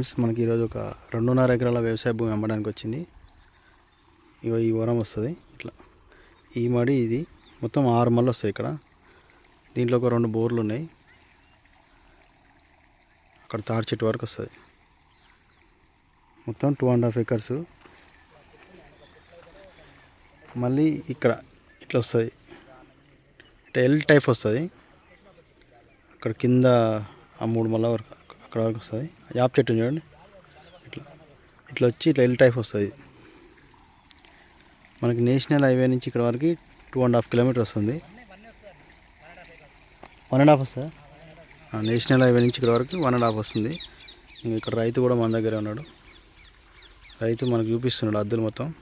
మనకి ఈరోజు ఒక రెండున్నర ఎకరాల వ్యవసాయ భూమి అమ్మడానికి వచ్చింది. ఇగో ఈ వరం వస్తుంది ఇట్లా. ఈ మడి ఇది మొత్తం ఆరు మళ్ళీ వస్తాయి ఇక్కడ. దీంట్లో ఒక రెండు బోర్లు ఉన్నాయి. అక్కడ తాడి చెట్టు వరకు వస్తుంది. మొత్తం టూ అండ్ హాఫ్ ఎకర్స్ మళ్ళీ ఇక్కడ ఇట్లా వస్తుంది. అంటే ఎల్ టైప్ వస్తుంది. అక్కడ కింద ఆ మూడు మళ్ళ వరకు. అక్కడ వరకు వస్తుంది. యాప్ చెట్టు ఉంది చూడండి. ఇట్లా ఇట్లా వచ్చి ఇట్లా ఎల్ టైప్ వస్తుంది. మనకి నేషనల్ హైవే నుంచి ఇక్కడ వరకు టూ అండ్ హాఫ్ కిలోమీటర్ వస్తుంది. వన్ అండ్ హాఫ్ వస్తుందా? ఆ, నేషనల్ హైవే నుంచి ఇక్కడ వరకు వన్ అండ్ హాఫ్ వస్తుంది. ఇక్కడ రైతు కూడా మన దగ్గరే ఉన్నాడు. రైతు మనకు చూపిస్తున్నాడు అద్దులు మొత్తం.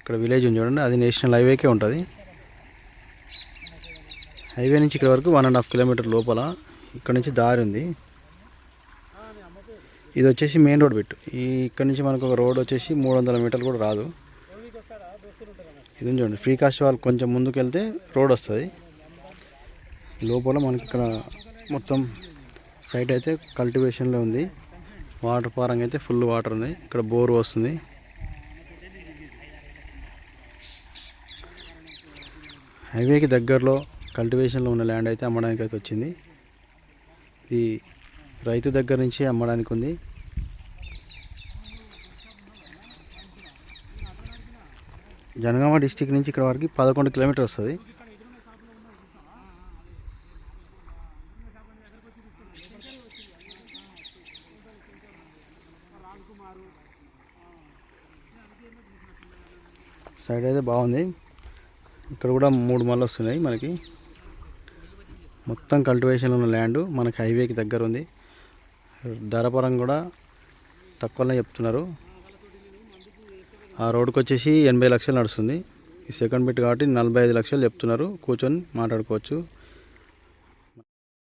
ఇక్కడ విలేజ్ ఉంది చూడండి. అది నేషనల్ హైవేకే ఉంటుంది. హైవే నుంచి ఇక్కడ వరకు వన్ అండ్ హాఫ్ కిలోమీటర్ లోపల ఇక్కడ నుంచి దారి ఉంది. ఇది వచ్చేసి మెయిన్ రోడ్ పెట్టు ఈ ఇక్కడ నుంచి మనకు ఒక రోడ్ వచ్చేసి మూడు వందల మీటర్లు కూడా రాదు. ఇది చూడండి. ఫ్రీ కాస్ట్ వాళ్ళు కొంచెం ముందుకు వెళ్తే రోడ్ వస్తుంది. లోపల మనకి ఇక్కడ మొత్తం సైట్ అయితే కల్టివేషన్లో ఉంది. వాటర్ పారంగా అయితే ఫుల్ వాటర్ ఉంది. ఇక్కడ బోర్ వస్తుంది. హైవేకి దగ్గరలో కల్టివేషన్లో ఉన్న ల్యాండ్ అయితే అమ్మడానికి అయితే వచ్చింది. ఇది రైతు దగ్గర నుంచి అమ్మడానికి ఉంది. జనగామ డిస్టిక్ నుంచి ఇక్కడ వరకు పదకొండు కిలోమీటర్ వస్తుంది. సైడ్ అయితే బాగుంది. ఇక్కడ కూడా మూడు మళ్ళీ వస్తున్నాయి మనకి. మొత్తం కల్టివేషన్లో ఉన్న ల్యాండ్ మనకి హైవేకి దగ్గర ఉంది. ధరపరం కూడా తక్కువనే చెప్తున్నారు. ఆ రోడ్కి వచ్చేసి ఎనభై లక్షలు నడుస్తుంది. ఈ సెకండ్ బిట్ కాబట్టి నలభై ఐదు లక్షలు చెప్తున్నారు. కూర్చొని మాట్లాడుకోవచ్చు.